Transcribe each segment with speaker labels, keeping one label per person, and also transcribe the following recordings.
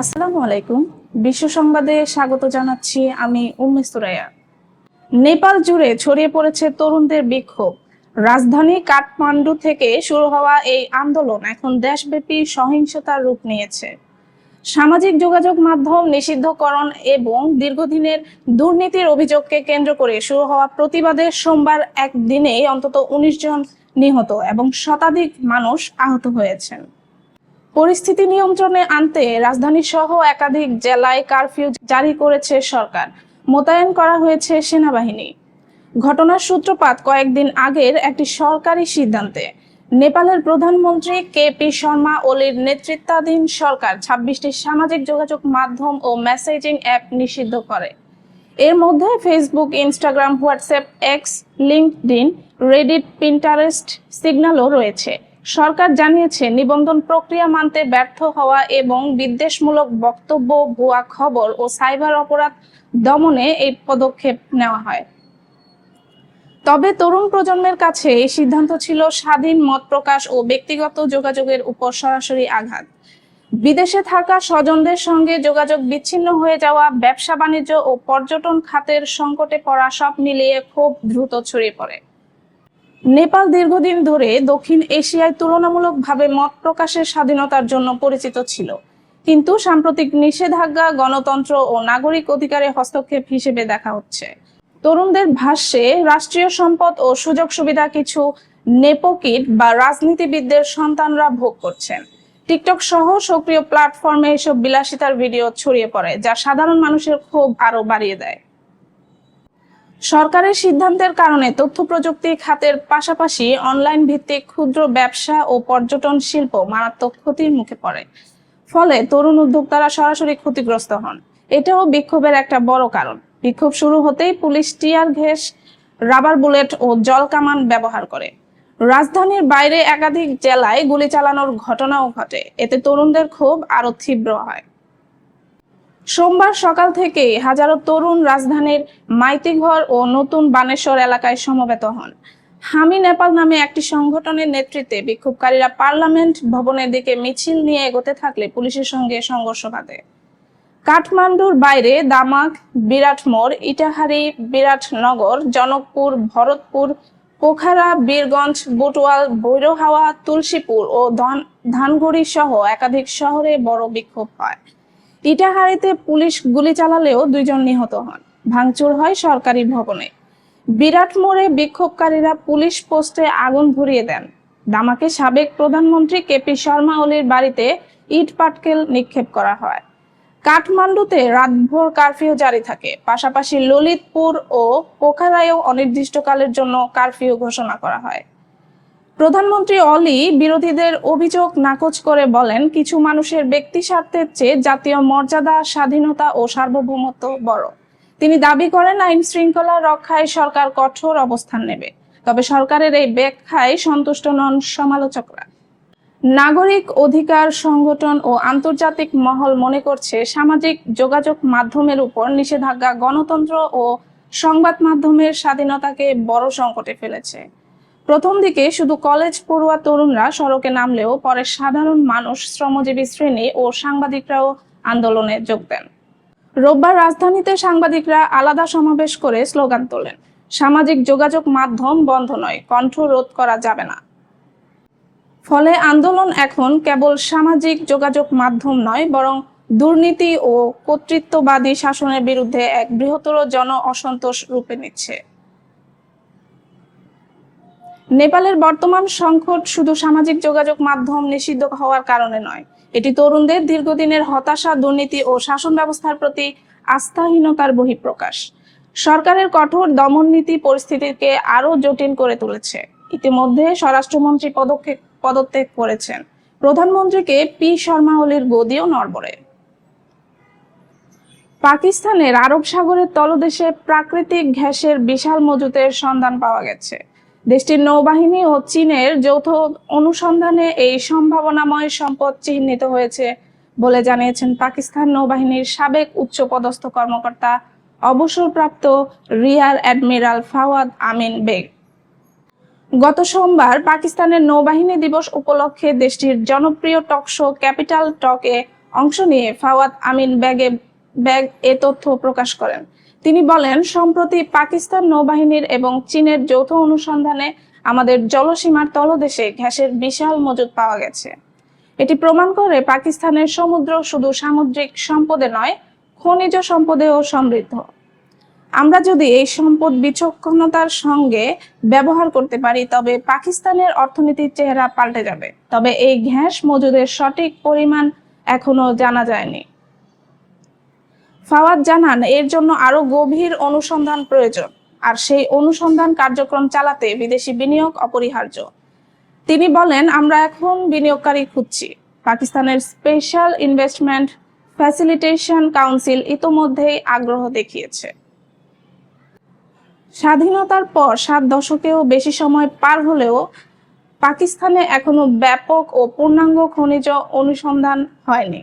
Speaker 1: আসসালামু আলাইকুম বিশ্ব সংবাদে স্বাগত জানাচ্ছি আমি উম্মেসুরাইয়া নেপাল জুড়ে ছড়িয়ে পড়েছে তরুণদের বিক্ষোভ রাজধানী কাঠমান্ডু থেকে শুরু হওয়া এই আন্দোলন এখন দেশব্যাপী সহিংসতার রূপ নিয়েছে সামাজিক যোগাযোগ মাধ্যম নিষিদ্ধকরণ এবং দীর্ঘদিনের দুর্নীতির অভিযোগকে কেন্দ্র করে শুরু হওয়া প্রতিবাদে সোমবার একদিনেই অন্তত উনিশ জন নিহত এবং শতাধিক মানুষ আহত হয়েছেন পরিস্থিতি নিয়ন্ত্রণে আনতে রাজধানী সহ একাধিক জেলায় কারফিউ জারি করেছে সরকার মোতায়েন করা হয়েছে সেনাবাহিনী ঘটনার সূত্রপাত কয়েকদিন আগের একটি সরকারি সিদ্ধান্তে নেপালের প্রধানমন্ত্রী কে পি শর্মা ওলির নেতৃত্বাধীন সরকার ছাব্বিশটি সামাজিক যোগাযোগ মাধ্যম ও মেসেজিং অ্যাপ নিষিদ্ধ করে এর মধ্যে Facebook Instagram WhatsApp X LinkedIn Reddit Pinterest সিগন্যালও রয়েছে সরকার জানিয়েছে নিবন্ধন প্রক্রিয়া মানতে ব্যর্থ হওয়া এবং বিদ্বেষমূলক বক্তব্য ভুয়া খবর ও সাইবার অপরাধ দমনে এই পদক্ষেপ নেওয়া হয় তবে তরুণ প্রজন্মের কাছে এই সিদ্ধান্ত ছিল স্বাধীন মত প্রকাশ ও ব্যক্তিগত যোগাযোগের উপর সরাসরি আঘাত বিদেশে থাকা স্বজনদের সঙ্গে যোগাযোগ বিচ্ছিন্ন হয়ে যাওয়া ব্যবসা বাণিজ্য ও পর্যটন খাতের সংকটে পড়া সব মিলিয়ে খুব দ্রুত ছড়িয়ে পড়ে নেপাল দীর্ঘদিন ধরে দক্ষিণ এশিয়ায় তুলনামূলকভাবে মত প্রকাশের স্বাধীনতার জন্য পরিচিত ছিল কিন্তু সাম্প্রতিক নিষেধাজ্ঞা গণতন্ত্র ও নাগরিক অধিকারে হস্তক্ষেপ হিসেবে দেখা হচ্ছে তরুণদের ভাষ্যে রাষ্ট্রীয় সম্পদ ও সুযোগ সুবিধা কিছু নেপোকিট বা রাজনীতিবিদদের সন্তানরা ভোগ করছেন টিকটক সহ সক্রিয় প্ল্যাটফর্মে এসব বিলাসিতার ভিডিও ছড়িয়ে পড়ে যা সাধারণ মানুষের ক্ষোভ আরো বাড়িয়ে দেয় সরকারের সিদ্ধান্তের কারণে তথ্য প্রযুক্তি খাতের পাশাপাশি অনলাইন ভিত্তিক ক্ষুদ্র ব্যবসা ও পর্যটন শিল্প মারাত্মক ক্ষতির মুখে পড়ে ফলে তরুণ উদ্যোক্তারা সরাসরি ক্ষতিগ্রস্ত হন এটাও বিক্ষোভের একটা বড় কারণ বিক্ষোভ শুরু হতেই police tear gas rubber bullet ও জল কামান ব্যবহার করে রাজধানীর বাইরে একাধিক জেলায় গুলি চালানোর ঘটনাও ঘটে এতে তরুণদের ক্ষোভ আরো তীব্র হয় সোমবার সকাল থেকেই হাজারো তরুণ রাজধানীর মাইতিঘর ও নতুন বানেশ্বর এলাকায় সমবেত হন হামি নেপাল নামে একটি সংগঠনের নেতৃত্বে বিক্ষোভকারীরা পার্লামেন্ট ভবনের দিকে মিছিল নিয়ে এগোতে থাকলে পুলিশের সঙ্গে সংঘর্ষ বাঁধে কাঠমান্ডুর বাইরে দামাক বিরাট মোড় ইটাহারি বিরাটনগর জনকপুর ভরতপুর পোখারা বীরগঞ্জ বটুয়াল বৈরহাওয়া তুলসীপুর ও ধানগড়ি সহ একাধিক শহরে বড় বিক্ষোভ হয় ইটাহারেতে পুলিশ গুলি চালালেও দুইজন নিহত হন ভাঙচুর হয় সরকারি ভবনে বিরাট মোড়ে বিক্ষোভকারীরা পুলিশ পোস্টে আগুন ভরিয়ে দেন দামাকে সাবেক প্রধানমন্ত্রী কেপি শর্মা ওলির বাড়িতে ইট পাটকেল নিক্ষেপ করা হয় কাঠমান্ডুতে রাতভর কারফিউ জারি থাকে পাশাপাশি ললিতপুর ও পোখারায়ও অনির্দিষ্টকালের জন্য কারফিউ ঘোষণা করা হয় প্রধানমন্ত্রী অলি বিরোধীদের অভিযোগ নাকচ করে বলেন কিছু মানুষের ব্যক্তি স্বার্থের চেয়ে জাতীয় মর্যাদা স্বাধীনতা ও সার্বভৌমত্ব বড় তিনি দাবি করেন আইন শৃঙ্খলা রক্ষায় সরকার কঠোর অবস্থান নেবে তবে সরকারের এই ব্যাখ্যায় সন্তুষ্ট নন সমালোচকরা নাগরিক অধিকার সংগঠন ও আন্তর্জাতিক মহল মনে করছে সামাজিক যোগাযোগ মাধ্যমের উপর নিষেধাজ্ঞা গণতন্ত্র ও সংবাদ মাধ্যমের স্বাধীনতাকে বড় সংকটে ফেলেছে প্রথম দিকে শুধু কলেজ পড়ুয়া তরুণরা সড়কে নামলেও পরে সাধারণ মানুষ শ্রমজীবী শ্রেণী ও সাংবাদিকরাও আন্দোলনে যোগ দেন রোববার রাজধানীতে সাংবাদিকরা আলাদা সমাবেশ করে স্লোগান তোলেন সামাজিক যোগাযোগ মাধ্যম বন্ধ নয় কণ্ঠ রোধ করা যাবে না ফলে আন্দোলন এখন কেবল সামাজিক যোগাযোগ মাধ্যম নয় বরং দুর্নীতি ও কর্তৃত্ববাদী শাসনের বিরুদ্ধে এক বৃহত্তর জন অসন্তোষ রূপে নিচ্ছে নেপালের বর্তমান সংকট শুধু সামাজিক যোগাযোগ মাধ্যম নিষিদ্ধ হওয়ার কারণে নয় এটি তরুণদের দীর্ঘদিনের হতাশা দুর্নীতি ও শাসন ব্যবস্থার প্রতি আস্থাহীনতার বহিঃপ্রকাশ সরকারের কঠোর দমন নীতি পরিস্থিতিকে আরো জটিল করে তুলেছে ইতিমধ্যে স্বরাষ্ট্রমন্ত্রী পদক্ষেপ পদত্যাগ করেছেন প্রধানমন্ত্রীকে পি শর্মা ওলির গদিও নড়বড়ে পাকিস্তানের আরব সাগরের তলদেশে প্রাকৃতিক গ্যাসের বিশাল মজুতের সন্ধান পাওয়া গেছে দেশটির নৌবাহিনী ও চীনের যৌথ অনুসন্ধানে এই সম্ভাবনাময় সম্পদ চিহ্নিত হয়েছে বলে জানিয়েছেন পাকিস্তান নৌবাহিনীর সাবেক উচ্চ পদস্থ কর্মকর্তা অবসরপ্রাপ্ত রিয়ার অ্যাডমিরাল ফাওয়াদ আমিন বেগ গত সোমবার পাকিস্তানের নৌবাহিনী দিবস উপলক্ষে দেশটির জনপ্রিয় টক শো ক্যাপিটাল টকে অংশ নিয়ে ফাওয়াদ আমিন ব্যাগে ব্যাগ এ তথ্য প্রকাশ করেন তিনি বলেন সম্প্রতি পাকিস্তান নৌবাহিনীর এবং চীনের যৌথ অনুসন্ধানে আমাদের জলসীমার তলদেশে গ্যাসের বিশাল মজুদ পাওয়া গেছে এটি প্রমাণ করে পাকিস্তানের সমুদ্র শুধু সামুদ্রিক সম্পদে নয় খনিজ সম্পদেও সমৃদ্ধ আমরা যদি এই সম্পদ বিচক্ষণতার সঙ্গে ব্যবহার করতে পারি তবে পাকিস্তানের অর্থনীতির চেহারা পাল্টে যাবে তবে এই ঘ্যাস মজুদের সঠিক পরিমাণ এখনো জানা যায়নি ফাওয়াদ জানান এর জন্য আরও গভীর অনুসন্ধান প্রয়োজন আর সেই অনুসন্ধান কার্যক্রম চালাতে বিদেশি বিনিয়োগ অপরিহার্য তিনি বলেন আমরা এখন বিনিয়োগকারী খুঁজছি পাকিস্তানের স্পেশাল ইনভেস্টমেন্ট ফ্যাসিলিটেশন কাউন্সিল ইতোমধ্যেই আগ্রহ দেখিয়েছে স্বাধীনতার পর সাত দশকেও বেশি সময় পার হলেও পাকিস্তানে এখনো ব্যাপক ও পূর্ণাঙ্গ খনিজ অনুসন্ধান হয়নি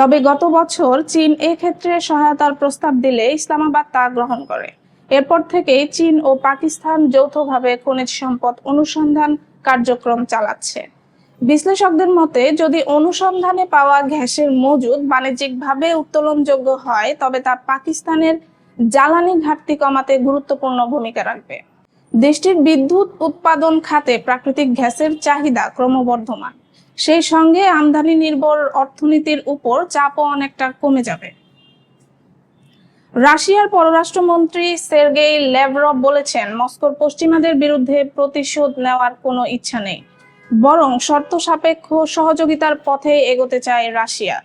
Speaker 1: তবে গত বছর চীন এক্ষেত্রে সহায়তার প্রস্তাব দিলে ইসলামাবাদ তা গ্রহণ করে এরপর থেকে চীন ও পাকিস্তান যৌথভাবে খনিজ সম্পদ অনুসন্ধান কার্যক্রম চালাচ্ছে বিশ্লেষকদের মতে যদি অনুসন্ধানে পাওয়া গ্যাসের মজুদ বাণিজ্যিকভাবে উত্তোলনযোগ্য হয় তবে তা পাকিস্তানের জ্বালানি ঘাটতি কমাতে গুরুত্বপূর্ণ ভূমিকা রাখবে দেশটির বিদ্যুৎ উৎপাদন খাতে প্রাকৃতিক গ্যাসের চাহিদা ক্রমবর্ধমান সেই সঙ্গে আমদানি নির্ভর অর্থনীতির উপর চাপও অনেকটা কমে যাবে রাশিয়ার পররাষ্ট্রমন্ত্রী সের্গেই ল্যাভরভ বলেছেন মস্কোর পশ্চিমাদের বিরুদ্ধে প্রতিশোধ নেওয়ার কোনো ইচ্ছা নেই বরং শর্ত সাপেক্ষ সহযোগিতার পথে এগোতে চায় রাশিয়া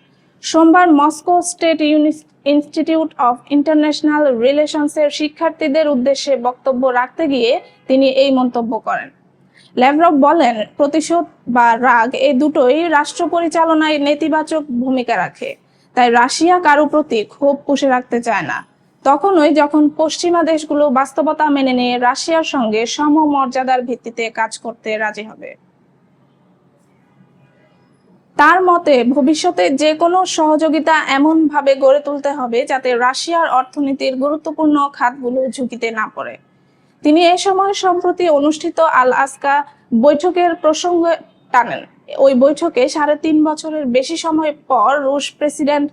Speaker 1: সোমবার Moscow state institute of international রিলেশনসের শিক্ষার্থীদের উদ্দেশ্যে বক্তব্য রাখতে গিয়ে তিনি এই মন্তব্য করেন ল্যাভরভ বলেন প্রতিশোধ বা রাগ এ দুটোই রাষ্ট্র পরিচালনায় নেতিবাচক ভূমিকা রাখে তাই রাশিয়া কারো প্রতি ক্ষোভ পুষে রাখতে চায় না তখনই যখন পশ্চিমা দেশগুলো বাস্তবতা মেনে নিয়ে রাশিয়ার সঙ্গে সমমর্যাদার ভিত্তিতে কাজ করতে রাজি হবে তার মতে ভবিষ্যতে যে কোনো সহযোগিতা এমনভাবে গড়ে তুলতে হবে যাতে রাশিয়ার অর্থনীতির গুরুত্বপূর্ণ খাতগুলো ঝুঁকিতে না পড়ে তিনি এ সময় সম্প্রতি অনুষ্ঠিত আল আসকা বৈঠকের প্রসঙ্গ টানেন ওই বৈঠকে সাড়ে তিন বছরের বেশি সময় পর রুশ প্রেসিডেন্ট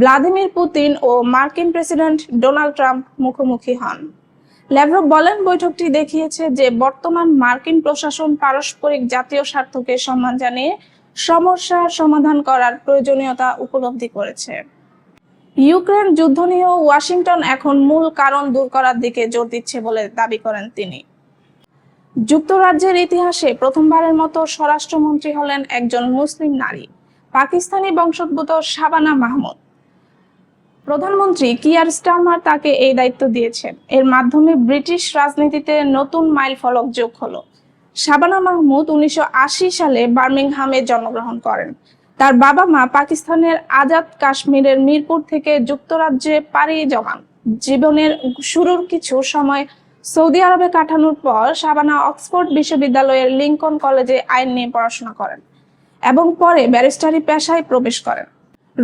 Speaker 1: ভ্লাদিমির পুতিন ও মার্কিন প্রেসিডেন্ট ডোনাল্ড ট্রাম্প মুখোমুখি হন ল্যাভরভ বলেন বৈঠকটি দেখিয়েছে যে বর্তমান মার্কিন প্রশাসন পারস্পরিক জাতীয় স্বার্থকে সম্মান জানিয়ে সমস্যার সমাধান করার প্রয়োজনীয়তা উপলব্ধি করেছে ইউক্রেন যুদ্ধ নিয়েও ওয়াশিংটন এখন মূল কারণ দূর করার দিকে জোর দিচ্ছে বলে দাবি করেন তিনি যুক্তরাজ্যের ইতিহাসে প্রথমবারের মতো স্বরাষ্ট্রমন্ত্রী হলেন একজন মুসলিম নারী পাকিস্তানি বংশোদ্ভূত শাবানা মাহমুদ প্রধানমন্ত্রী কিয়ার স্টারমার তাকে এই দায়িত্ব দিয়েছেন এর মাধ্যমে ব্রিটিশ রাজনীতিতে নতুন মাইল ফলক যোগ হলো শাবানা মাহমুদ উনিশশো সালে বার্মিংহামে জন্মগ্রহণ করেন তার বাবা মা পাকিস্তানের আজাদ কাশ্মীরের মিরপুর থেকে যুক্তরাজ্যে পারি জমান জীবনের শুরুর কিছু সময় সৌদি আরবে কাটানোর পর শাবানা অক্সফোর্ড বিশ্ববিদ্যালয়ের লিঙ্কন কলেজে আইন নিয়ে পড়াশোনা করেন এবং পরে ব্যারিস্টারি পেশায় প্রবেশ করেন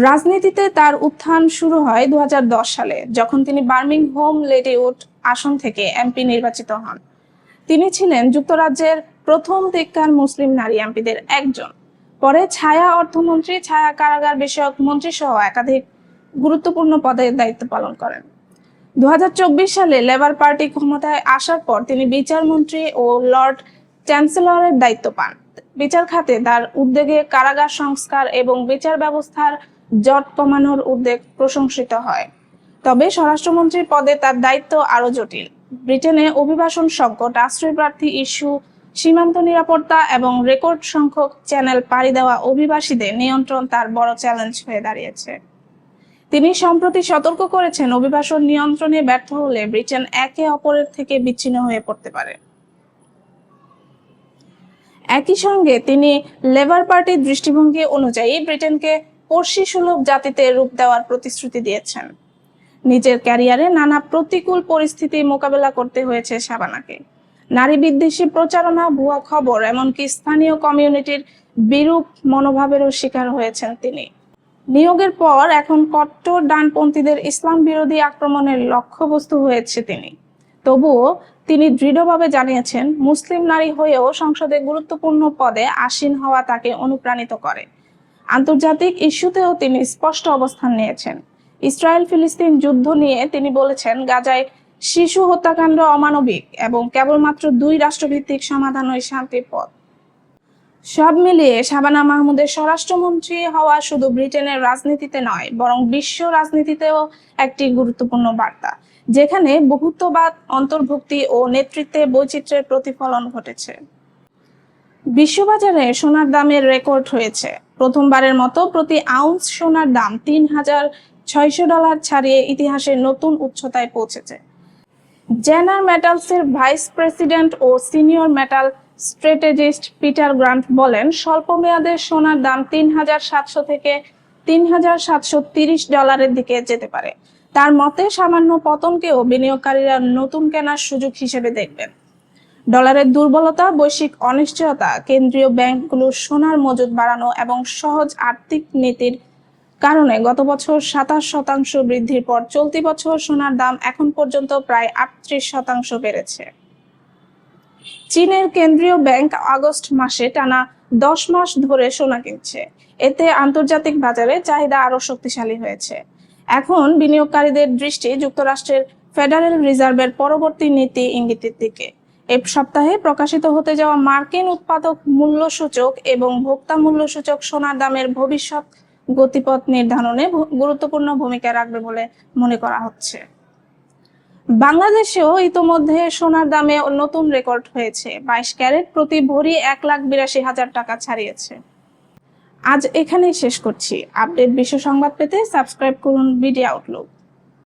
Speaker 1: রাজনীতিতে তার উত্থান শুরু হয় দু সালে যখন তিনি বার্মিং হোম লেডিউড আসন থেকে এমপি নির্বাচিত হন তিনি ছিলেন যুক্তরাজ্যের প্রথম দিককার মুসলিম নারী এমপিদের একজন পরে ছায়া অর্থমন্ত্রী ছায়া কারাগার বিষয়ক মন্ত্রী সহ একাধিক গুরুত্বপূর্ণ পদে দায়িত্ব পালন করেন দু সালে লেবার পার্টি ক্ষমতায় আসার পর তিনি মন্ত্রী ও লর্ড চ্যান্সেলরের দায়িত্ব পান বিচার খাতে তার উদ্যোগে কারাগার সংস্কার এবং বিচার ব্যবস্থার জট কমানোর উদ্যোগ প্রশংসিত হয় তবে স্বরাষ্ট্রমন্ত্রীর পদে তার দায়িত্ব আরও জটিল ব্রিটেনে অভিবাসন সংকট আশ্রয় প্রার্থী ইস্যু সীমান্ত নিরাপত্তা এবং রেকর্ড সংখ্যক চ্যানেল পাড়ি দেওয়া অভিবাসীদের নিয়ন্ত্রণ তার বড় চ্যালেঞ্জ হয়ে দাঁড়িয়েছে তিনি সম্প্রতি সতর্ক করেছেন অভিবাসন নিয়ন্ত্রণে ব্যর্থ হলে ব্রিটেন একে অপরের থেকে বিচ্ছিন্ন হয়ে পড়তে পারে একই সঙ্গে তিনি লেবার পার্টির দৃষ্টিভঙ্গি অনুযায়ী ব্রিটেনকে পড়শি সুলভ জাতিতে রূপ দেওয়ার প্রতিশ্রুতি দিয়েছেন নিজের ক্যারিয়ারে নানা প্রতিকূল পরিস্থিতি মোকাবেলা করতে হয়েছে শাবানাকে নারী বিদ্বেষী প্রচারণা ভুয়া খবর এমনকি স্থানীয় কমিউনিটির বিরূপ মনোভাবেরও শিকার হয়েছেন তিনি নিয়োগের পর এখন কট্টর ডানপন্থীদের ইসলাম বিরোধী আক্রমণের লক্ষ্যবস্তু হয়েছে তিনি তবুও তিনি দৃঢ়ভাবে জানিয়েছেন মুসলিম নারী হয়েও সংসদে গুরুত্বপূর্ণ পদে আসীন হওয়া তাকে অনুপ্রাণিত করে আন্তর্জাতিক ইস্যুতেও তিনি স্পষ্ট অবস্থান নিয়েছেন ইসরায়েল ফিলিস্তিন যুদ্ধ নিয়ে তিনি বলেছেন গাজায় শিশু হত্যাকাণ্ড অমানবিক এবং কেবলমাত্র দুই রাষ্ট্রভিত্তিক সমাধান ওই শান্তির পথ সব মিলিয়ে শাবানা মাহমুদের স্বরাষ্ট্রমন্ত্রী হওয়া শুধু ব্রিটেনের রাজনীতিতে নয় বরং বিশ্ব রাজনীতিতেও একটি গুরুত্বপূর্ণ বার্তা যেখানে বহুত্ববাদ অন্তর্ভুক্তি ও নেতৃত্বে বৈচিত্র্যের প্রতিফলন ঘটেছে বিশ্ববাজারে সোনার দামের রেকর্ড হয়েছে প্রথমবারের মতো প্রতি আউন্স সোনার দাম তিন হাজার ছয়শো ডলার ছাড়িয়ে ইতিহাসের নতুন উচ্চতায় পৌঁছেছে জেনার মেটালসের ভাইস প্রেসিডেন্ট ও senior metal strategist Peter Grant বলেন স্বল্প মেয়াদে সোনার দাম তিন হাজার সাতশো থেকে তিন হাজার সাতশো তিরিশ ডলারের দিকে যেতে পারে তার মতে সামান্য পতনকেও বিনিয়োগকারীরা নতুন কেনার সুযোগ হিসেবে দেখবেন ডলারের দুর্বলতা বৈশ্বিক অনিশ্চয়তা কেন্দ্রীয় ব্যাংকগুলোর সোনার মজুদ বাড়ানো এবং সহজ আর্থিক নীতির কারণে গত বছর সাতাশ শতাংশ বৃদ্ধির পর চলতি বছর সোনার দাম এখন পর্যন্ত প্রায় আটত্রিশ শতাংশ বেড়েছে চীনের কেন্দ্রীয় ব্যাংক আগস্ট মাসে টানা দশ মাস ধরে সোনা কিনছে এতে আন্তর্জাতিক বাজারে চাহিদা আরও শক্তিশালী হয়েছে এখন বিনিয়োগকারীদের দৃষ্টি যুক্তরাষ্ট্রের ফেডারেল রিজার্ভের পরবর্তী নীতি ইঙ্গিতের দিকে এ সপ্তাহে প্রকাশিত হতে যাওয়া মার্কিন উৎপাদক মূল্য সূচক এবং ভোক্তা মূল্য সূচক সোনার দামের ভবিষ্যৎ গতিপথ নির্ধারণে গুরুত্বপূর্ণ ভূমিকা রাখবে বলে মনে করা হচ্ছে বাংলাদেশেও ইতোমধ্যে সোনার দামে নতুন রেকর্ড হয়েছে বাইশ ক্যারেট প্রতি ভরি এক লাখ বিরাশি হাজার টাকা ছাড়িয়েছে আজ এখানেই শেষ করছি আপডেট বিশ্ব সংবাদ পেতে সাবস্ক্রাইব করুন বিডি আউটলুক